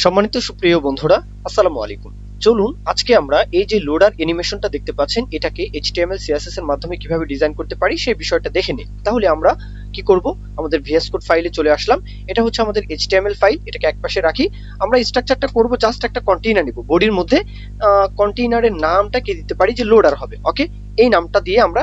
সম্মানিত সুপ্রিয় বন্ধুরা, আসসালামু আলাইকুম। চলুন, আজকে আমরা এই যে লোডার অ্যানিমেশনটা দেখতে পাচ্ছেন, এটাকে এইচটিএমএল সিএসএস এর মাধ্যমে কীভাবে ডিজাইন করতে পারি সেই বিষয়টা দেখে নিই। তাহলে আমরা কি করব? আমাদের ভিএস কোড ফাইলে চলে আসলাম। এটা হচ্ছে আমাদের এইচটিএমএল ফাইল এটাকে একপাশে রাখি। আমরা স্ট্রাকচারটা করব জাস্ট একটা কন্টেইনার নিব। বডির মধ্যে কন্টেইনারের নামটা কি দিতে পারি যে লোডার হবে ওকে এই নামটা দিয়ে আমরা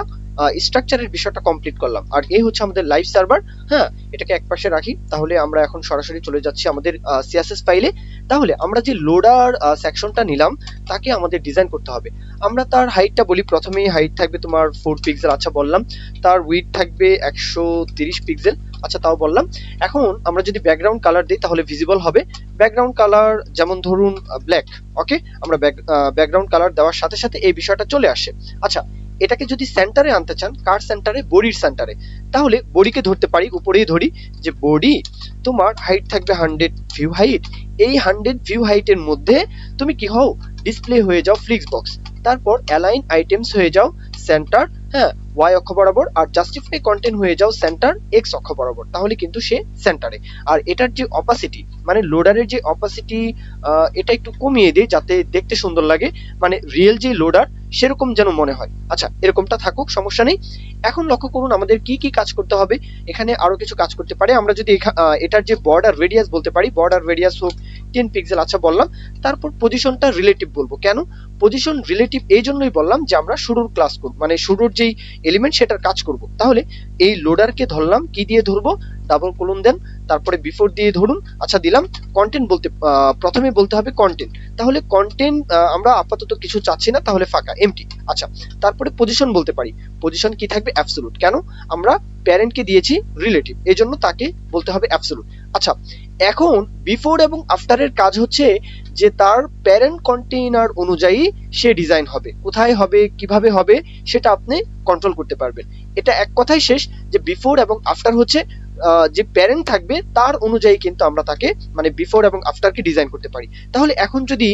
স্ট্রাকচারের বিষয়টা কমপ্লিট করলাম। আর এই হচ্ছে আমাদের লাইভ সার্ভার হ্যাঁ এটাকে একপাশে রাখি, তাহলে আমরা এখন সরাসরি চলে যাচ্ছি আমাদের সিএসএস ফাইলে তাহলে আমরা যে লোডার সেকশনটা নিলাম, তাকে আমাদের ডিজাইন করতে হবে। আমরা তার হাইটটা বলি প্রথমেই হাইট থাকবে তোমার ফোর পিক্সেল আচ্ছা বললাম। তার উইথ থাকবে একশো তিরিশ পিক্সেল আচ্ছা তাও বললাম। এখন আমরা যদি ব্যাকগ্রাউন্ড কালার দিই, তাহলে ভিজিবল হবে। ব্যাকগ্রাউন্ড কালার যেমন ধরুন ব্ল্যাক ওকে আমরা ব্যাকগ্রাউন্ড কালার দেওয়ার সাথে সাথে এই বিষয়টা চলে আসে। আচ্ছা এটাকে যদি সেন্টারে আনতে চান, কার সেন্টারে বডির সেন্টারে তাহলে বডিকে ধরতে পারি, উপরেই ধরি, যে বডি, তোমার হাইট থাকবে হান্ড্রেড ভিউ হাইট এই হান্ড্রেড ভিউ হাইটের মধ্যে তুমি কি হও? ডিসপ্লে হয়ে যাও ফ্লিক্স বক্স তারপর অ্যালাইন আইটেমস হয়ে যাও সেন্টার হ্যাঁ ওয়াই অক্ষ বরাবর। আর জাস্টিফাই কন্টেন্ট হয়ে যাও সেন্টার এক্স অক্ষ বরাবর। তাহলে কিন্তু সে সেন্টারে আর এটার যে অপাসিটি মানে লোডারের যে অপাসিটি এটা একটু কমিয়ে দিই যাতে দেখতে সুন্দর লাগে। মানে রিয়েল যে লোডার সেরকম যেন মনে হয়। আচ্ছা এরকমটা থাকুক, সমস্যা নেই। এখন লক্ষ্য করুন, আমাদের কি কি কাজ করতে হবে। এখানে আরও কিছু কাজ করতে পারে। আমরা যদি এটার যে বর্ডার রেডিয়াস বলতে পারি বর্ডার রেডিয়াস হোক টেন পিক্সেল আচ্ছা বললাম। তারপর পজিশনটা রিলেটিভ বলব। কেন? পজিশন রিলেটিভ এই জন্যই বললাম যে, আমরা শুরুর ক্লাস করব। মানে শুরুর যেই এলিমেন্ট সেটার কাজ করব। তাহলে এই লোডারকে ধরলাম, কি দিয়ে ধরবো? ডাবল কলন দেন। তারপরে বিফোর দিয়ে ধরুন আচ্ছা দিলাম কন্টেন্ট বলতে প্রথমে বলতে হবে কন্টেন্ট তাহলে কন্টেন্ট আমরা আপাতত কিছু চাচ্ছি না, তাহলে ফাঁকা এমটি আচ্ছা তারপরে পজিশন বলতে পারি। পজিশন কি থাকবে? অ্যাবসলুট কেন? আমরা প্যারেন্টকে দিয়েছি রিলেটিভ এই জন্য তাকে বলতে হবে অ্যাবসলুট আচ্ছা এখন বিফোর এবং আফটারের কাজ হচ্ছে যে তার প্যারেন্ট কন্টেইনার অনুযায়ী সে ডিজাইন হবে। কোথায় হবে? কীভাবে হবে? সেটা আপনি কন্ট্রোল করতে পারবেন। এটা এক কথাই শেষ যে বিফোর এবং আফটার হচ্ছে যে প্যারেন্ট থাকবে, তার অনুযায়ী কিন্তু আমরা তাকে মানে বিফোর এবং আফটারকে ডিজাইন করতে পারি। তাহলে এখন যদি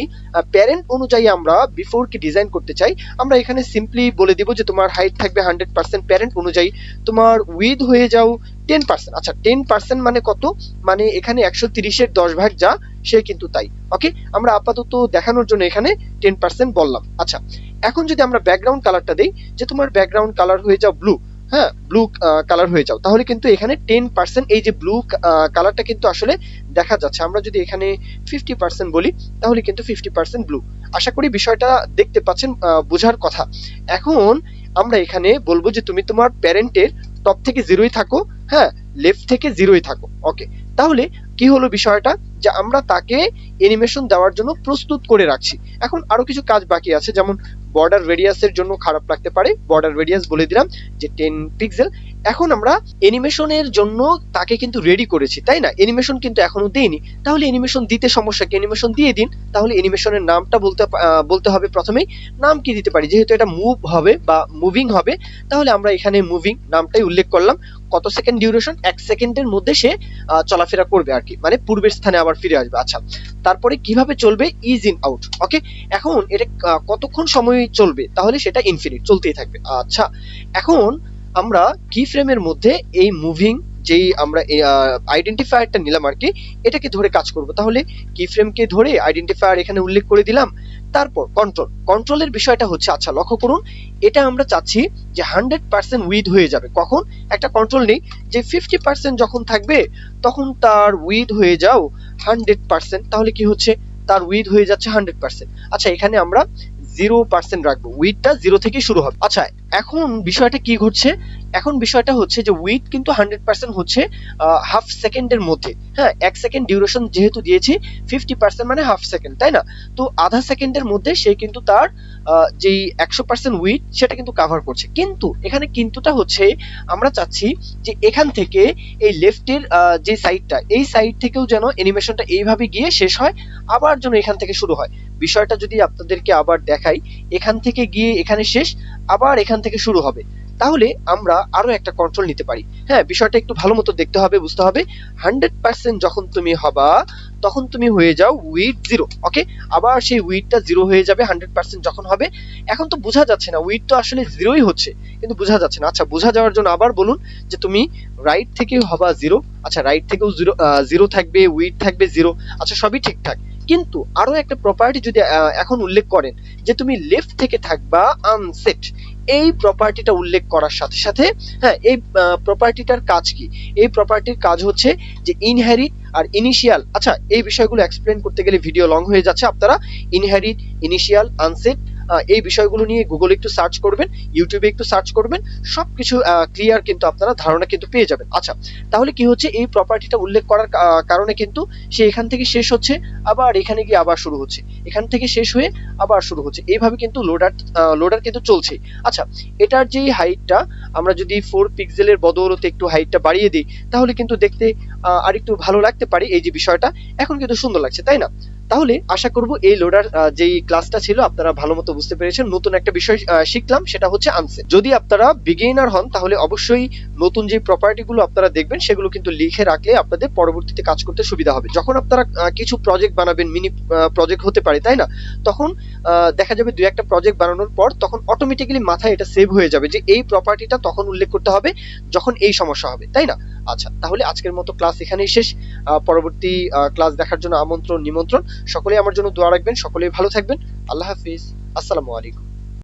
প্যারেন্ট অনুযায়ী আমরা বিফোরকে ডিজাইন করতে চাই, আমরা এখানে সিম্পলি বলে দিব যে তোমার হাইট থাকবে হান্ড্রেড পার্সেন্ট প্যারেন্ট অনুযায়ী তোমার উইথ হয়ে যাও টেন পার্সেন্ট আচ্ছা টেন পার্সেন্ট মানে কত? মানে এখানে একশো তিরিশের দশ ভাগ যা, সে কিন্তু তাই। ওকে আমরা আপাতত দেখানোর জন্য এখানে টেন পার্সেন্ট বললাম। আচ্ছা এখন যদি আমরা ব্যাকগ্রাউন্ড কালারটা দিই, যে তোমার ব্যাকগ্রাউন্ড কালার হয়ে যাও ব্লু হ্যাঁ ব্লু কালার হয়ে যাও। তাহলে কিন্তু এখানে টেন পার্সেন্ট এই যে ব্লু কালারটা কিন্তু আসলে দেখা যাচ্ছে। আমরা যদি এখানে ফিফটি পার্সেন্ট বলি, তাহলে কিন্তু ফিফটি পার্সেন্ট ব্লু আশা করি বিষয়টা দেখতে পাচ্ছেন বোঝার কথা। এখন আমরা এখানে বলব যে তুমি তোমার প্যারেন্টের টপ থেকে জিরোই থাকো হ্যাঁ লেফট থেকে জিরোই থাকো। ওকে তাহলে কি হলো বিষয়টা? যে আমরা তাকে অ্যানিমেশন দেওয়ার জন্য প্রস্তুত করে রাখছি। এখন আরও কিছু কাজ বাকি আছে, যেমন বর্ডার রেডিয়াসের জন্য খারাপ লাগতে পারে। বর্ডার রেডিয়াস বলে দিলাম যে টেন পিক্সেল এখন আমরা অ্যানিমেশনের জন্য তাকে কিন্তু রেডি করেছি, তাই না? অ্যানিমেশন কিন্তু এখনও দেইনি। তাহলে অ্যানিমেশন দিতে সমস্যা কি? অ্যানিমেশন দিয়ে দিন, তাহলে অ্যানিমেশনের নামটা বলতে বলতে হবে প্রথমেই। নাম কি দিতে পারি? যেহেতু এটা মুভ হবে বা মুভিং হবে, তাহলে আমরা এখানে মুভিং নামটাই উল্লেখ করলাম। কত সেকেন্ড ডিউরেশন এক সেকেন্ডের মধ্যে সে চলাফেরা করবে আর কি। মানে পূর্বের স্থানে আবার ফিরে আসবে। আচ্ছা তারপরে কীভাবে চলবে? ইজ ইন আউট ওকে এখন এটা কতক্ষণ সময় চলবে? তাহলে সেটা ইনফিনিট চলতেই থাকবে। আচ্ছা এখন আমরা কি ফ্রেমের মধ্যে এই মুভিং যেই আমরা আইডেন্টিফায়ারটা নিলাম আর কি, এটাকে ধরে কাজ করব। তাহলে কি ফ্রেমকে ধরে আইডেন্টিফায়ার এখানে উল্লেখ করে দিলাম। তারপর কন্ট্রোল কন্ট্রোলের বিষয়টা হচ্ছে আচ্ছা লক্ষ্য করুন, এটা আমরা চাচ্ছি যে হান্ড্রেড পার্সেন্ট উইথ হয়ে যাবে। কখন? একটা কন্ট্রোল নেই, যে ফিফটি পার্সেন্ট যখন থাকবে, তখন তার উইথ হয়ে যাও হান্ড্রেড পার্সেন্ট তাহলে কি হচ্ছে? তার উইথ হয়ে যাচ্ছে হান্ড্রেড পার্সেন্ট আচ্ছা এখানে আমরা জিরো পার্সেন্ট রাখব। উইথটা জিরো থেকে শুরু হবে। আচ্ছা এখন বিষয়টা কি ঘটছে? এখন বিষয়টা হচ্ছে যে উইথ কিন্তু হান্ড্রেড পার্সেন্ট হচ্ছে হাফ সেকেন্ডের মধ্যে। হ্যাঁ এক সেকেন্ড ডিউরেশন যেহেতু দিয়েছি ফিফটি পার্সেন্ট মানে হাফ সেকেন্ড তাই না? তো আধা সেকেন্ডের মধ্যে সে কিন্তু তার যেই একশো পার্সেন্ট উইথ সেটা কিন্তু কাভার করছে। কিন্তু এখানে কিন্তুটা হচ্ছে, আমরা চাচ্ছি যে এখান থেকে এই লেফটের যে সাইডটা এই সাইড থেকেও যেন অ্যানিমেশনটা এইভাবে গিয়ে শেষ হয়, আবার যেন এখান থেকে শুরু হয়। বিষয়টা যদি আপনাদেরকে আবার দেখাই, এখান থেকে গিয়ে এখানে শেষ, আবার এখান থেকে শুরু হবে। তাহলে আমরা আরও একটা কন্ট্রোল নিতে পারি। হ্যাঁ বিষয়টা একটু ভালো মতো দেখতে হবে, বুঝতে হবে। হান্ড্রেড পার্সেন্ট যখন তুমি হবা, তখন তুমি হয়ে যাও উইথ জিরো ওকে আবার সেই উইথটা জিরো হয়ে যাবে, হান্ড্রেড পার্সেন্ট যখন হবে। এখন তো বোঝা যাচ্ছে না, উইথ তো আসলে জিরোই হচ্ছে, কিন্তু বোঝা যাচ্ছে না। আচ্ছা বোঝা যাওয়ার জন্য আবার বলুন যে তুমি রাইট থেকে হবা জিরো আচ্ছা রাইট থেকেও জিরো জিরো থাকবে, উইথ থাকবে জিরো আচ্ছা সবই ঠিকঠাক। কিন্তু আরও একটা প্রপার্টি যদি এখন উল্লেখ করেন, যে তুমি লেফট থেকে থাকবা আনসেট এই প্রপার্টিটা উল্লেখ করার সাথে সাথে হ্যাঁ এই প্রপার্টিটার কাজ কি? এই প্রপার্টির কাজ হচ্ছে যে ইনহেরিট আর ইনিশিয়াল আচ্ছা এই বিষয়গুলো এক্সপ্লেন করতে গেলে ভিডিও লং হয়ে যাচ্ছে আপনারা ইনহেরিট ইনিশিয়াল আনসেট এই বিষয়গুলো নিয়ে গুগলে একটু সার্চ করবেন ইউটিউবে একটু সার্চ করবেন, সবকিছু ক্লিয়ার কিন্তু আপনারা ধারণা কিন্তু পেয়ে যাবেন। আচ্ছা তাহলে কি হচ্ছে? এই প্রপার্টিটা উল্লেখ করার কারণে কিন্তু সে এখান থেকে শেষ হচ্ছে, আবার এখানে গিয়ে আবার শুরু হচ্ছে। এখান থেকে শেষ হয়ে আবার শুরু হচ্ছে। এইভাবে কিন্তু লোডার লোডার কিন্তু চলছে। আচ্ছা এটার যে হাইটটা আমরা যদি ফোর পিক্সেলের বদৌলতে একটু হাইটটা বাড়িয়ে দিই, তাহলে কিন্তু দেখতে আরেকটু ভালো লাগতে পারে এই যে বিষয়টা। এখন কিন্তু সুন্দর লাগছে, তাই না? তাহলে আশা করব এই লোডার যেই ক্লাসটা ছিল, আপনারা ভালো মতো বুঝতে পেরেছেন। নতুন একটা বিষয় শিখলাম, সেটা হচ্ছে আনসেট যদি আপনারা বিগিনার হন, তাহলে অবশ্যই নতুন যে প্রপার্টি গুলো আপনারা দেখবেন, সেগুলো কিন্তু লিখে রাখলে আপনাদের পরবর্তীতে কাজ করতে সুবিধা হবে। যখন আপনারা কিছু প্রজেক্ট বানাবেন মিনি প্রজেক্ট হতে পারে, তাই না? তখন দেখা যাবে দুই একটা প্রজেক্ট বানানোর পর, তখন অটোমেটিক্যালি মাথায় এটা সেভ হয়ে যাবে যে এই প্রপার্টিটা তখন উল্লেখ করতে হবে, যখন এই সমস্যা হবে, তাই না? আচ্ছা তাহলে আজকের মতো ক্লাস এখানেই শেষ। পরবর্তী ক্লাস দেখার জন্য আমন্ত্রণ, নিমন্ত্রণ। সকলেই আমার জন্য দোয়া রাখবেন, সকলেই ভালো থাকবেন। আল্লাহ হাফিজ। আসসালামু আলাইকুম।